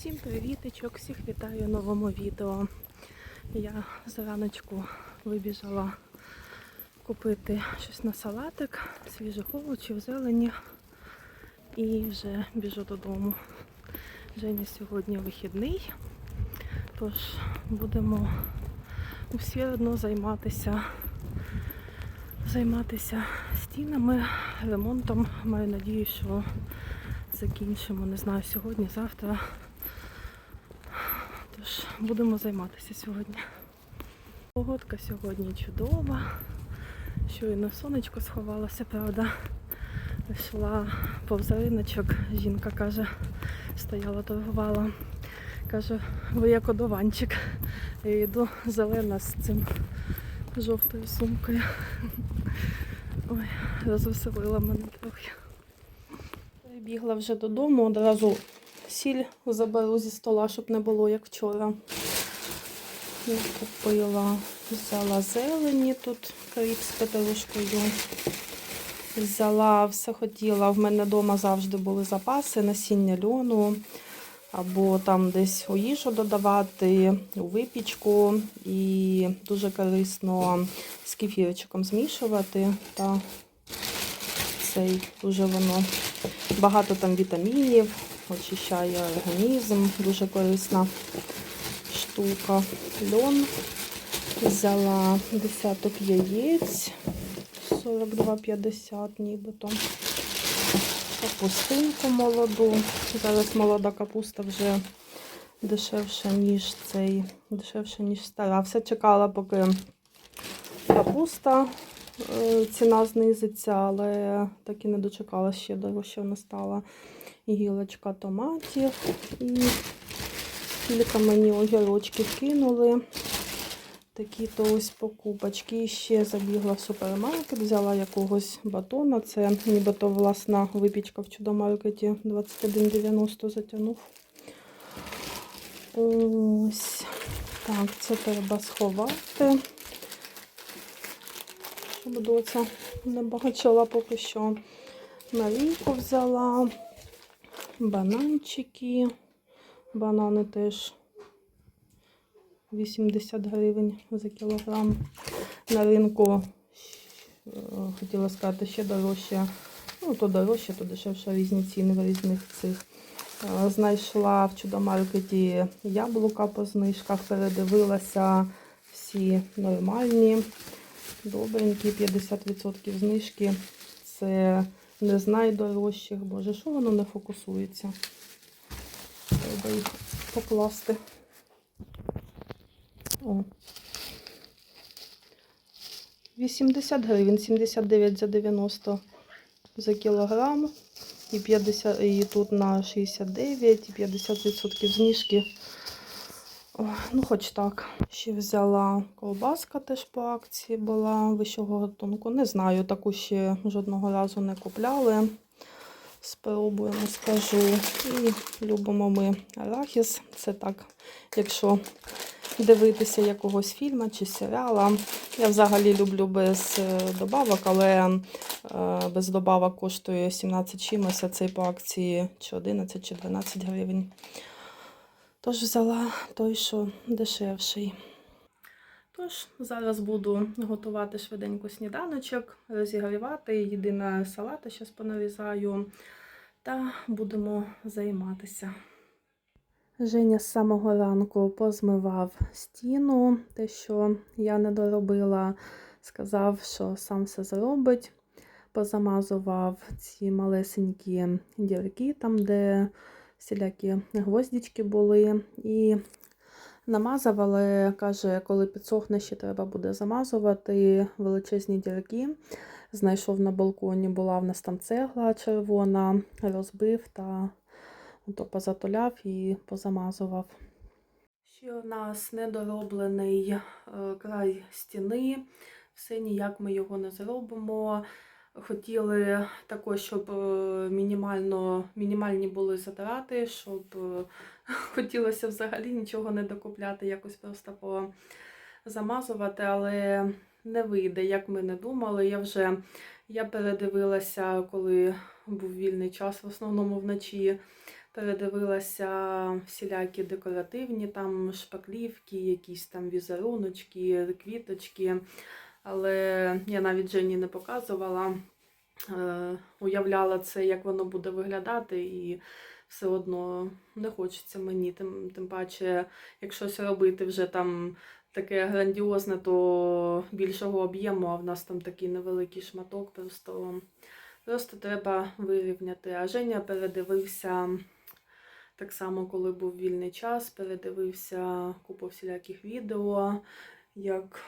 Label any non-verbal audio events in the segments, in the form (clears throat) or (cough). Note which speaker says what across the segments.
Speaker 1: Всім привіточок, всіх вітаю в новому відео. Я зраночку вибіжала купити щось на салатик, свіжих овочів, зелені і вже біжу додому. Женя сьогодні вихідний, тож будемо усі одно займатися, займатися стінами, ремонтом. Маю надію, що закінчимо, не знаю, сьогодні, завтра. Тож будемо займатися сьогодні. Погодка сьогодні чудова. Щойно сонечко сховалося, правда. Йшла повз риночок, жінка каже, стояла, торгувала. Каже, ви як одуванчик. Я йду зелена з цим жовтою сумкою. Ой, розвеселила мене трохи. Бігла вже додому, одразу сіль заберу зі стола, щоб не було як вчора. Я купила, взяла зелені тут кріп з петрушкою. Взяла все хотіла. В мене вдома завжди були запаси, насіння льону, або там десь у їжу додавати, у випічку. І дуже корисно з кефірчиком змішувати. Та цей дуже воно багато там вітамінів, очищає організм, дуже корисна штука. Льон. Взяла десяток яєць, 42,50 нібито. Капустинку молоду. Зараз молода капуста вже дешевша, ніж цей, дешевша, ніж стара. Все чекала, поки капуста е, ціна знизиться, але так і не дочекала ще дорожче вона стала. Гілочка томатів. І кілька мені огірочки кинули. Такі то ось покупочки. І ще забігла в супермаркет, взяла якогось батона. Це нібито власна випічка в чудомаркеті 21,90 затягнув. Ось. Так, це треба сховати. Щоб доця не бачила поки що. Налійку взяла. Бананчики. Банани теж 80 гривень за кілограм. На ринку е, хотіла сказати ще дорожче. Ну, то дорожче, то дешевше різні ціни в різних цих. Е, Знайшла в чудомаркеті яблука по знижках, передивилася всі нормальні, добренькі, 50% знижки. Це не з найдорожчих. Боже, що воно не фокусується? Треба їх покласти. О. 80 гривень, 79 за 90 за кілограм. І, 50, і тут на 69, і 50% знижки. Ну, хоч так. Ще взяла колбаска теж по акції була вищого готунку. Не знаю, таку ще жодного разу не купляли. Спробуємо, скажу. І любимо ми арахіс. Це так, якщо дивитися якогось фільму чи серіала. Я взагалі люблю без е, добавок, але е, без добавок коштує 17 чимось, а цей по акції чи 11, чи 12 гривень. Тож взяла той, що дешевший. Тож, зараз буду готувати швиденько сніданочок, розігрівати, єдине салати зараз понарізаю, та будемо займатися. Женя з самого ранку позмивав стіну, те, що я не доробила, сказав, що сам все зробить. Позамазував ці малесенькі дірки, там, де всілякі гвоздічки були. І намазав, але каже, коли підсохне, ще треба буде замазувати величезні дірки. Знайшов на балконі, була в нас там цегла червона, розбив та то позатуляв і позамазував. Ще у нас недороблений е, край стіни, все ніяк ми його не зробимо. Хотіли також, щоб е, мінімально, мінімальні були затрати, щоб е, (laughs) хотілося взагалі нічого не докупляти, якось просто позамазувати, але не вийде, як ми не думали. Я вже я передивилася, коли був вільний час, в основному вночі передивилася всілякі декоративні там шпаклівки, якісь там візеруночки, квіточки. Але я навіть Жені не показувала, е, уявляла це, як воно буде виглядати, і все одно не хочеться мені. Тим, тим паче, як щось робити вже там таке грандіозне, то більшого об'єму, а в нас там такий невеликий шматок, просто, просто треба вирівняти. А Женя передивився так само, коли був вільний час, передивився купу всіляких відео, як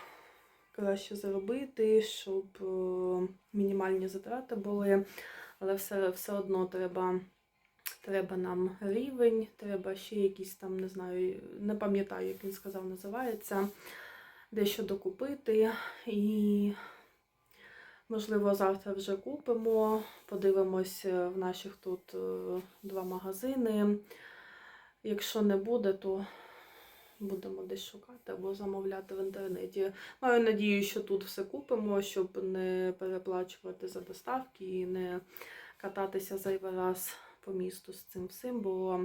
Speaker 1: краще заробити, щоб е, мінімальні затрати були, але все, все одно треба. Треба нам рівень, треба ще якісь там, не знаю, не пам'ятаю, як він сказав, називається, дещо докупити. І, можливо, завтра вже купимо. Подивимось е, в наших тут е, два магазини. Якщо не буде, то будемо десь шукати або замовляти в інтернеті. Маю надію, що тут все купимо, щоб не переплачувати за доставки і не кататися зайвий раз по місту з цим всім, бо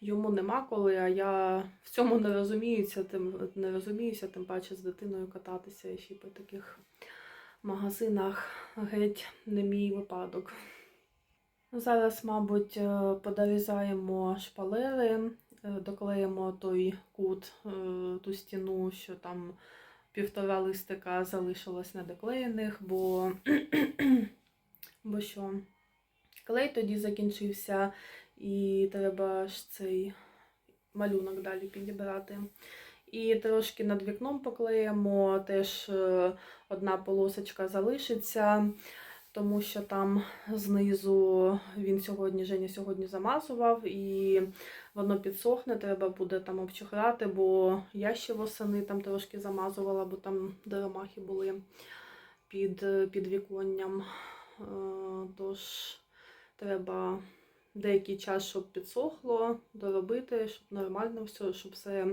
Speaker 1: йому нема коли, а я в цьому не розуміюся, тим не розуміюся, тим паче з дитиною кататися і ще по таких магазинах геть не мій випадок. Зараз, мабуть, е, подорізаємо шпалери, доклеїмо той кут, е, ту стіну, що там півтора листика залишилось недоклеєних, бо, (clears throat) бо що клей тоді закінчився, і треба ж цей малюнок далі підібрати. І трошки над вікном поклеїмо, теж е, одна полосочка залишиться, тому що там знизу він сьогодні, Женя сьогодні замазував, і воно підсохне, треба буде там обчухрати, бо я ще восени там трошки замазувала, бо там деромахи були під, під віконням. Е, Тож треба деякий час, щоб підсохло, доробити, щоб нормально все, щоб все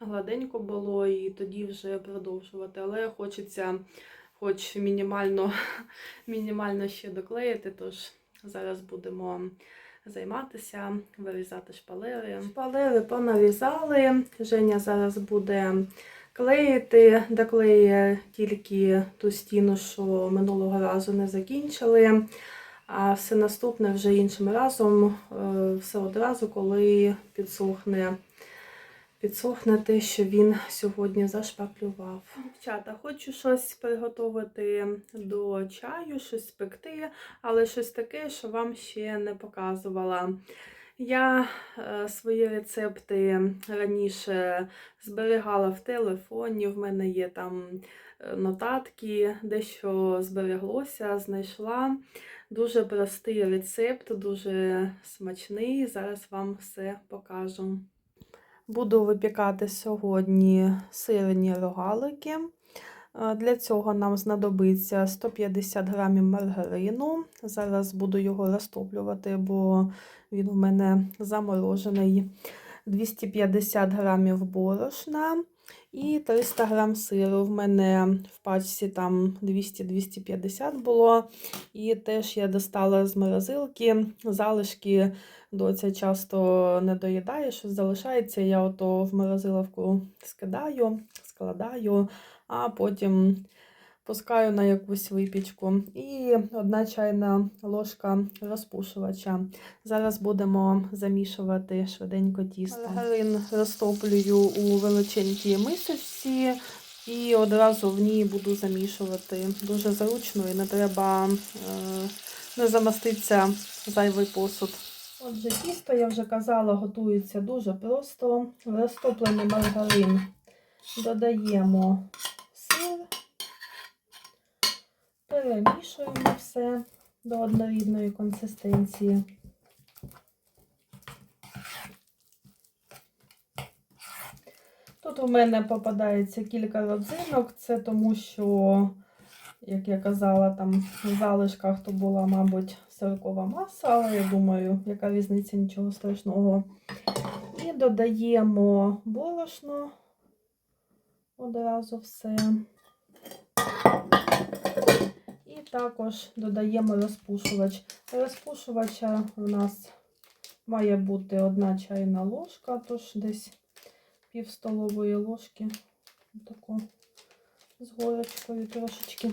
Speaker 1: гладенько було, і тоді вже продовжувати. Але хочеться хоч мінімально, (laughs) мінімально ще доклеїти, тож зараз будемо займатися, вирізати шпалери. Шпалери понарізали. Женя зараз буде клеїти, доклеїє тільки ту стіну, що минулого разу не закінчили. А все наступне вже іншим разом, е, все одразу, коли підсохне, підсохне те, що він сьогодні зашпаклював. Дівчата, хочу щось приготувати до чаю, щось спекти, але щось таке, що вам ще не показувала. Я е, свої рецепти раніше зберігала в телефоні, в мене є там е, нотатки, дещо збереглося, знайшла. Дуже простий рецепт, дуже смачний. Зараз вам все покажу. Буду випікати сьогодні сирні рогалики. Е, Для цього нам знадобиться 150 грамів маргарину. Зараз буду його розтоплювати, бо він у мене заморожений. 250 грамів борошна і 300 грам сиру. В мене в пачці там 200-250 було. І теж я достала з морозилки. Залишки доця часто не доїдає, що залишається. Я ото в морозиловку скидаю, складаю, а потім пускаю на якусь випічку. І одна чайна ложка розпушувача. Зараз будемо замішувати швиденько тісто. Маргарин розтоплюю у величенькій мисочці і одразу в ній буду замішувати. Дуже зручно і не треба е, не замаститься зайвий посуд. Отже, тісто, я вже казала, готується дуже просто. В розтоплений маргарин додаємо сир, перемішуємо все до однорідної консистенції. Тут у мене попадається кілька родзинок, це тому що, як я казала, там в залишках то була, мабуть, сиркова маса, але я думаю, яка різниця нічого страшного. І додаємо борошно одразу все. І також додаємо розпушувач. Розпушувача у нас Має бути одна чайна ложка, тож десь пів столової ложки. Таку з горочкою трошечки.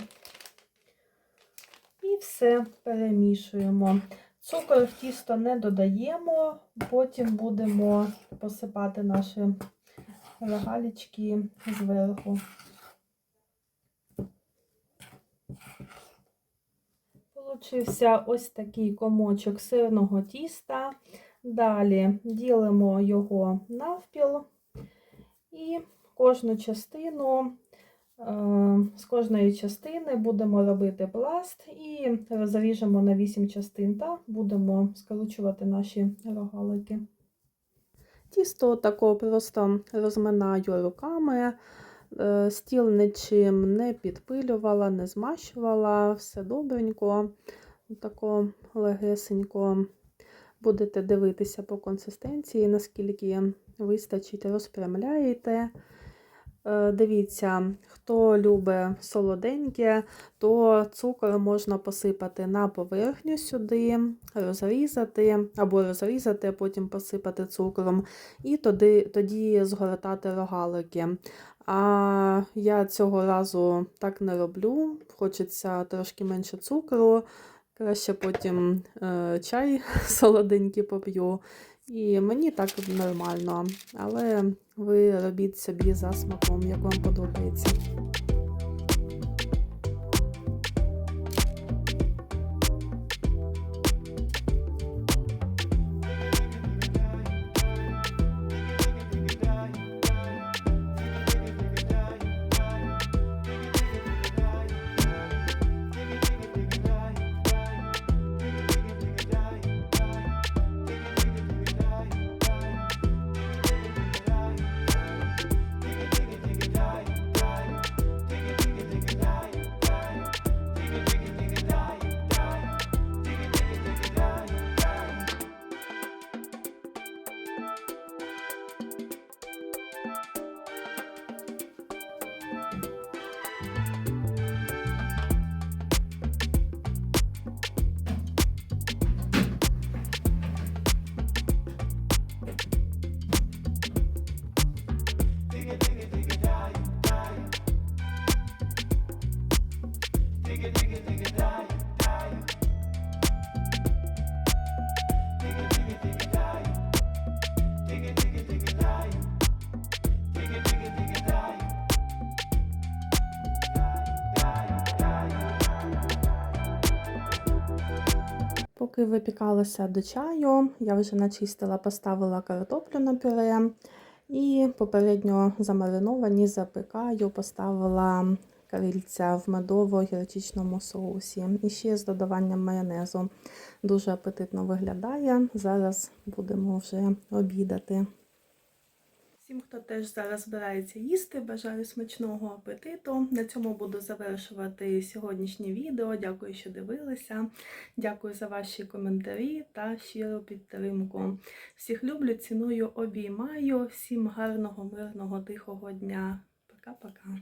Speaker 1: І все перемішуємо. Цукор в тісто не додаємо, потім будемо посипати наші рогалічки зверху. Получився ось такий комочок сирного тіста. Далі ділимо його навпіл і кожну частину, з кожної частини будемо робити пласт і розріжемо на 8 частин та будемо скручувати наші рогалики. Тісто тако просто розминаю руками. Е, Стіл нічим не підпилювала, не змащувала, все добренько, тако легесенько. Будете дивитися по консистенції, наскільки вистачить, розпрямляєте. Е, Дивіться, хто любить солоденьке, то цукор можна посипати на поверхню сюди, розрізати, або розрізати, а потім посипати цукром, і тоді, тоді згортати рогалики. А я цього разу так не роблю. Хочеться трошки менше цукру. Краще потім е, чай (laughs) солоденький поп'ю. І мені так нормально. Але ви робіть собі за смаком, як вам подобається. Поки випікалося до чаю, я вже начистила, поставила картоплю на пюре і попередньо замариновані запекаю, поставила крильця в медово-гірчичному соусі. І ще з додаванням майонезу. Дуже апетитно виглядає. Зараз будемо вже обідати. Всім, хто теж зараз збирається їсти, бажаю смачного апетиту. На цьому буду завершувати сьогоднішнє відео. Дякую, що дивилися. Дякую за ваші коментарі та щиру підтримку. Всіх люблю, ціную, обіймаю. Всім гарного, мирного, тихого дня. Пока-пока.